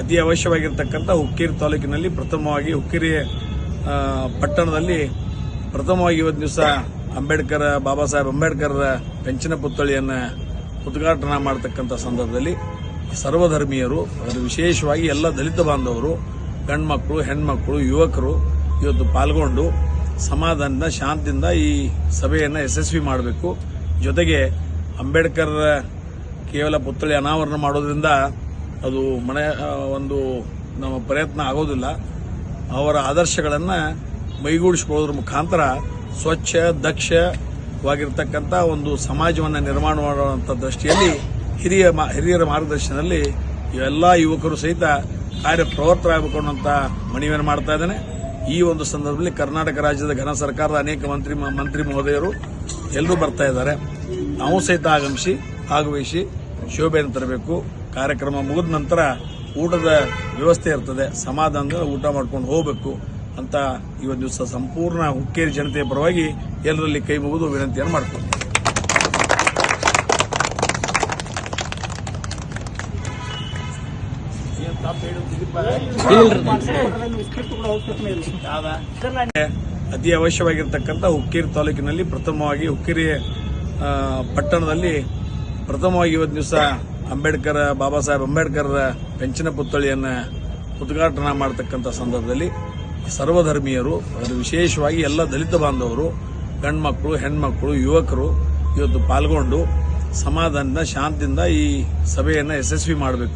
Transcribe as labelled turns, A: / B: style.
A: ಅತಿ ಅವಶ್ಯವಾಗಿರ್ತಕ್ಕಂಥ ಹುಕ್ಕೇರಿ ತಾಲೂಕಿನಲ್ಲಿ ಪ್ರಥಮವಾಗಿ ಹುಕ್ಕೇರಿ ಪಟ್ಟಣದಲ್ಲಿ ಪ್ರಥಮವಾಗಿ ಇವತ್ತು ದಿವಸ ಅಂಬೇಡ್ಕರ್, ಬಾಬಾ ಸಾಹೇಬ್ ಅಂಬೇಡ್ಕರ್ ಪೆಂಚಿನ ಪುತ್ಥಳಿಯನ್ನು ಉದ್ಘಾಟನಾ ಮಾಡತಕ್ಕಂಥ ಸಂದರ್ಭದಲ್ಲಿ ಸರ್ವಧರ್ಮೀಯರು ಅದರ ವಿಶೇಷವಾಗಿ ಎಲ್ಲ ದಲಿತ ಬಾಂಧವರು, ಗಂಡ್ಮಕ್ಳು, ಹೆಣ್ಮಕ್ಳು, ಯುವಕರು ಇವತ್ತು ಪಾಲ್ಗೊಂಡು ಸಮಾಧಾನದಿಂದ, ಶಾಂತಿಯಿಂದ ಈ ಸಭೆಯನ್ನು ಯಶಸ್ವಿ ಮಾಡಬೇಕು. ಜೊತೆಗೆ ಅಂಬೇಡ್ಕರ್ ಕೇವಲ ಪುತ್ಥಳಿ ಅನಾವರಣ ಮಾಡೋದ್ರಿಂದ ಅದು ಮನೆ ಒಂದು ನಮ್ಮ ಪ್ರಯತ್ನ ಆಗೋದಿಲ್ಲ. ಅವರ ಆದರ್ಶಗಳನ್ನು ಮೈಗೂಡಿಸಿಕೊಳ್ಳೋದ್ರ ಮುಖಾಂತರ ಸ್ವಚ್ಛ, ದಕ್ಷವಾಗಿರ್ತಕ್ಕಂಥ ಒಂದು ಸಮಾಜವನ್ನು ನಿರ್ಮಾಣ ಮಾಡುವಂಥ ದೃಷ್ಟಿಯಲ್ಲಿ ಹಿರಿಯ ಮಾ- ಹಿರಿಯರ ಮಾರ್ಗದರ್ಶನದಲ್ಲಿ ಇವೆಲ್ಲ ಯುವಕರು ಸಹಿತ ಕಾರ್ಯಪ್ರವೃತ್ತರಾಗಬೇಕು ಅನ್ನೋಂಥ ಮನವಿಯನ್ನು ಮಾಡ್ತಾ ಇದ್ದೇನೆ. ಈ ಒಂದು ಸಂದರ್ಭದಲ್ಲಿ ಕರ್ನಾಟಕ ರಾಜ್ಯದ ಘನ ಸರ್ಕಾರದ ಅನೇಕ ಮಂತ್ರಿ ಮಂತ್ರಿ ಮಹೋದಯರು ಎಲ್ಲರೂ ಬರ್ತಾ ಇದ್ದಾರೆ. ನಾವು ಸಹಿತ ಆಗಮಿಸಿ ಭಾಗವಹಿಸಿ ಶೋಭೆಯನ್ನು ತರಬೇಕು. ಕಾರ್ಯಕ್ರಮ ಮುಗಿದ ನಂತರ ಊಟದ ವ್ಯವಸ್ಥೆ ಇರ್ತದೆ. ಸಮಾಧಾನದ ಊಟ ಮಾಡ್ಕೊಂಡು ಹೋಗಬೇಕು ಅಂತ ಇವತ್ತು ದಿವಸ ಸಂಪೂರ್ಣ ಹುಕ್ಕೇರಿ ಜನತೆಯ ಪರವಾಗಿ ಎಲ್ಲರಲ್ಲಿ ಕೈ ಮುಗಿದು ವಿನಂತಿಯನ್ನು ಮಾಡ್ಕೊಂಡು ಅತಿ ಅವಶ್ಯವಾಗಿರ್ತಕ್ಕಂಥ ಹುಕ್ಕೇರಿ ತಾಲೂಕಿನಲ್ಲಿ ಪ್ರಥಮವಾಗಿ ಹುಕ್ಕೇರಿ ಪಟ್ಟಣದಲ್ಲಿ ಪ್ರಥಮವಾಗಿ ಇವತ್ತು ದಿವಸ ಅಂಬೇಡ್ಕರ್, ಬಾಬಾ ಸಾಹೇಬ್ ಅಂಬೇಡ್ಕರ್ ಪೆಂಚಿನ ಪುತ್ಥಳಿಯನ್ನು ಉದ್ಘಾಟನಾ ಮಾಡತಕ್ಕಂಥ ಸಂದರ್ಭದಲ್ಲಿ ಸರ್ವಧರ್ಮೀಯರು, ಅದರ ವಿಶೇಷವಾಗಿ ಎಲ್ಲ ದಲಿತ ಬಾಂಧವರು, ಗಂಡ್ಮಕ್ಳು, ಹೆಣ್ಮಕ್ಳು, ಯುವಕರು ಇವತ್ತು ಪಾಲ್ಗೊಂಡು ಸಮಾಧಾನದಿಂದ, ಶಾಂತಿಯಿಂದ ಈ ಸಭೆಯನ್ನು ಯಶಸ್ವಿ ಮಾಡಬೇಕು.